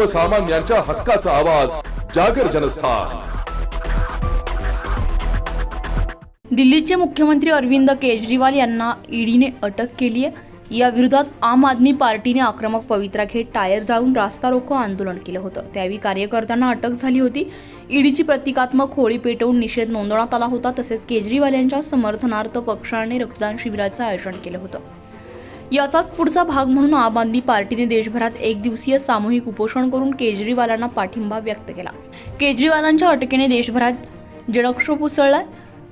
सर्वसामान्यांच्या हक्काचा आवाज जागर जनस्थान. दिल्लीचे मुख्यमंत्री अरविंद केजरीवाल यांना ईडीने अटक केली आहे या विरोधात आम आदमी पार्टीने आक्रमक पवित्रा घेत टायर जाळून रास्ता रोको आंदोलन केलं होतं. त्यावेळी कार्यकर्त्यांना अटक झाली होती. ईडीची प्रतिकात्मक होळी पेटवून निषेध नोंदवण्यात आला होता. तसेच केजरीवाल यांच्या समर्थनार्थ पक्षाने रक्तदान शिबिराचं आयोजन केलं होतं. याचाच पुढचा भाग म्हणून आम आदमी पार्टीने देशभरात एक दिवसीय सामूहिक उपोषण करून केजरीवालांना पाठिंबा व्यक्त केला. केजरीवालांच्या अटकेने देशभरात जडक्षोप उसळला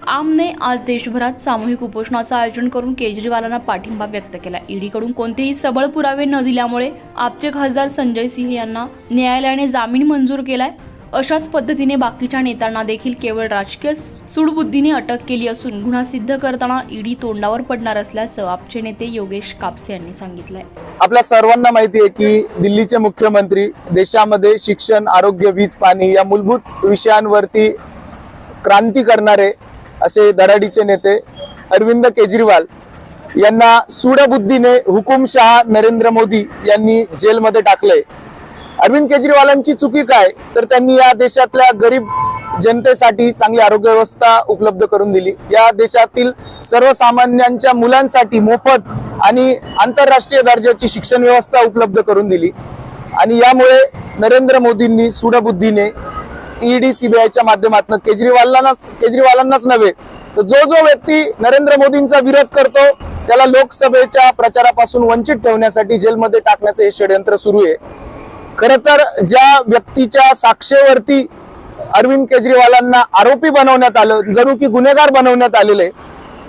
आमने आज देशभरात सामूहिक उपोषणाचं आयोजन करून केजरीवालांना पाठिंबा व्यक्त केला. ईडीकडून कोणतेही सबळ पुरावे न दिल्यामुळे आपचे खासदार संजय सिंह यांना न्यायालयाने जामीन मंजूर केलाय. अशाच पद्धतीने बाकीच्या नेत्यांना देखील केवळ राजकीय सुडबुद्धीने अटक केली असून गुन्हा सिद्ध करताना ईडी तोंडावर पडणार असल्याचं आपचे नेते योगेश कापसे यांनी सांगितलंय. आपल्या सर्वांना माहिती आहे की दिल्लीचे मुख्यमंत्री देशामध्ये शिक्षण आरोग्य वीज पाणी या मूलभूत विषयांवरती क्रांती करणारे असे धडाडीचे नेते अरविंद केजरीवाल यांना सूडबुद्धीने हुकुमशहा नरेंद्र मोदी यांनी जेलमध्ये टाकलंय. अरविंद केजरीवालांची चुकी काय? तर त्यांनी या देशातल्या गरीब जनतेसाठी चांगली आरोग्य व्यवस्था उपलब्ध करून दिली. या देशातील सर्वसामान्यांच्या मुलांसाठी मोफत आणि आंतरराष्ट्रीय दर्जाची शिक्षण व्यवस्था उपलब्ध करून दिली. आणि यामुळे नरेंद्र मोदींनी सुडबुद्धीने ईडी सीबीआयच्या माध्यमातून केजरीवालांनाच केजरीवालांनाच नव्हे तर जो जो व्यक्ती नरेंद्र मोदींचा विरोध करतो त्याला लोकसभेच्या प्रचारापासून वंचित ठेवण्यासाठी जेलमध्ये टाकण्याचं हे षडयंत्र सुरू आहे. खर तर ज्या व्यक्तीच्या साक्षेवरती अरविंद केजरीवालांना आरोपी बनवण्यात आलं जणू की गुन्हेगार बनवण्यात आलेले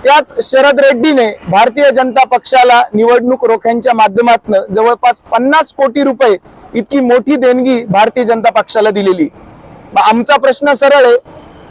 त्याच शरद रेड्डीने भारतीय जनता पक्षाला निवडणूक रोख्यांच्या माध्यमातून जवळपास पन्नास कोटी रुपये इतकी मोठी देणगी भारतीय जनता पक्षाला दिलेली. आमचा प्रश्न सरळ आहे.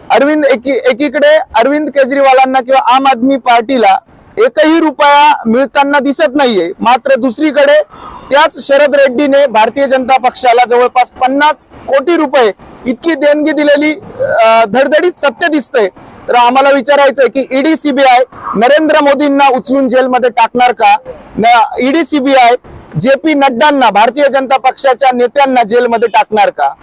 अरविंद एकी एकीकडे अरविंद केजरीवालांना किंवा आम आदमी पार्टीला एकही रुपया मिळताना दिसत नाहीये. मात्र दुसरीकडे त्याच शरद रेड्डीने भारतीय जनता पक्षाला जवळपास पन्नास कोटी रुपये इतकी देणगी दिलेली धडधडीत सत्य दिसतंय. तर आम्हाला विचारायचंय की ईडी सीबीआय नरेंद्र मोदींना उचलून जेलमध्ये टाकणार का? ईडी सीबीआय जे पी नड्डांना भारतीय जनता पक्षाच्या नेत्यांना जेलमध्ये टाकणार का?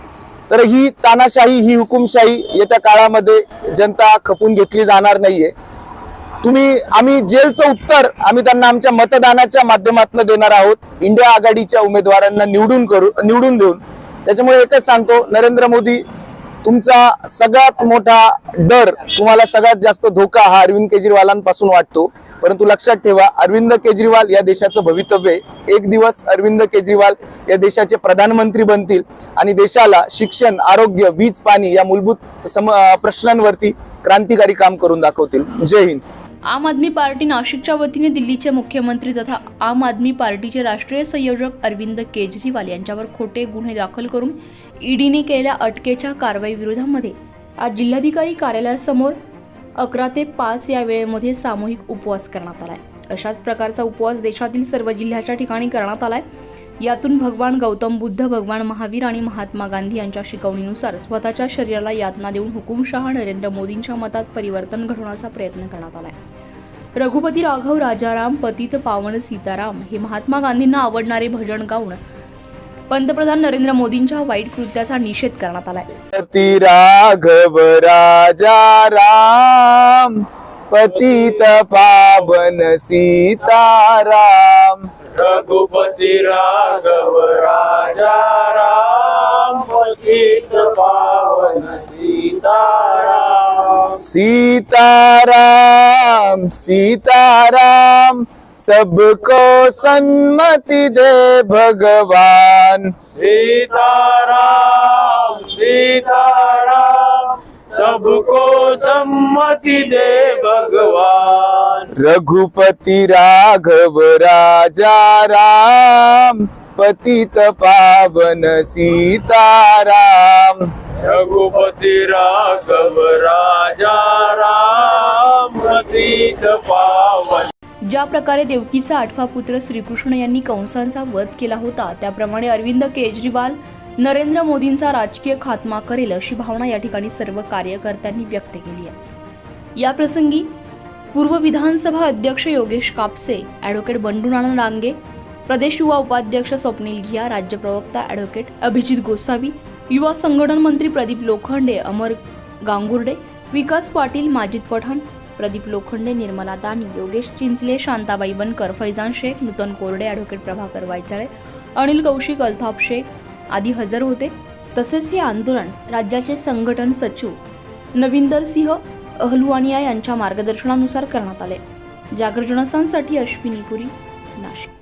तर ही तानाशाही ही हुकुमशाही येत्या काळामध्ये जनता खपून घेतली जाणार नाहीये. तुम्ही आम्ही जेलचं उत्तर आम्ही त्यांना आमच्या मतदानाच्या माध्यमातून देणार आहोत. इंडिया आघाडीच्या उमेदवारांना निवडून करू निवडून देऊन. त्याच्यामुळे एकच सांगतो नरेंद्र मोदी तुमचा सगळ्यात मोठा डर तुम्हाला सगळ्यात जास्त धोका हा अरविंद केजरीवालांपासून वाटतो. परंतु लक्षात ठेवा अरविंद केजरीवाल या देशाचं भवितव्य एक दिवस अरविंद केजरीवाल या देशाचे प्रधानमंत्री बनतील आणि देशाला शिक्षण आरोग्य वीज पाणी या मूलभूत सम प्रश्नांवरती क्रांतिकारी काम करून दाखवतील. जय हिंद. आम आदमी पार्टी नाशिकच्या वतीने दिल्लीचे मुख्यमंत्री तथा आम आदमी पार्टीचे राष्ट्रीय संयोजक अरविंद केजरीवाल यांच्यावर खोटे गुन्हे दाखल करून ईडीने केलेल्या अटकेच्या कारवाई विरोधामध्ये आज जिल्हाधिकारी कार्यालयासमोर अकरा ते पाच या वेळेमध्ये सामूहिक उपवास करण्यात आलाय. अशाच प्रकारचा उपवास देशातील सर्व जिल्ह्याच्या ठिकाणी करण्यात आलाय. यातून भगवान गौतम बुद्ध भगवान महावीर आणि महात्मा गांधी यांच्या शिकवणीनुसार स्वतःच्या शरीराला यातना देऊन हुकुमशहा नरेंद्र मोदींच्या मतात परिवर्तन घडवण्याचा प्रयत्न करण्यात आलाय. रघुपती राघव राजाराम पतित पावन सीताराम हे महात्मा गांधींना आवडणारे भजन गाऊन पंतप्रधान नरेंद्र मोदींच्या वाईट कृत्याचा निषेध करण्यात आलाय. पती राघव राजा राम पतित पावन सीताराम. रघुपति राघव राजा राम पतित पावन सीताराम सीताराम सीताराम सबको सन्मति दे भगवान सीताराम सीताराम सबको सम्मति दे भगवान रघुपति राघव राजा राम पतित पावन सीताराम रघुपति राघव राजा राम पतित पावन। ज्या प्रकारे देवकीचा आठवा पुत्र श्रीकृष्ण यांनी कंसांचा वध केला होता त्याप्रमाणे अरविंद केजरीवाल नरेंद्र मोदींचा राजकीय खात्मा करेल अशी भावना या ठिकाणी सर्व कार्यकर्त्यांनी व्यक्त केली आहे. या प्रसंगी पूर्व विधानसभा अध्यक्ष योगेश कापसे ॲडव्होकेट बंडू नाना डांगे प्रदेश युवा उपाध्यक्ष स्वप्नील घिया राज्य प्रवक्ता ॲडव्होकेट अभिजित गोसावी युवा संघटन मंत्री प्रदीप लोखंडे अमर गांगुर्डे विकास पाटील माजिद पठाण प्रदीप लोखंडे निर्मला दानी योगेश चिंचले शांताबाई बनकर फैजान शेख नूतन कोरडे ॲडव्होकेट प्रभाकर वायचाळे अनिल कौशिक अल्ताफ शेख आदी हजर होते. तसेच हे आंदोलन राज्याचे संघटन सचिव नविंदर सिंह अहलुवानिया यांच्या मार्गदर्शनानुसार करण्यात आले. जागर जनस्थानसाठी अश्विनी पुरी नाशिक.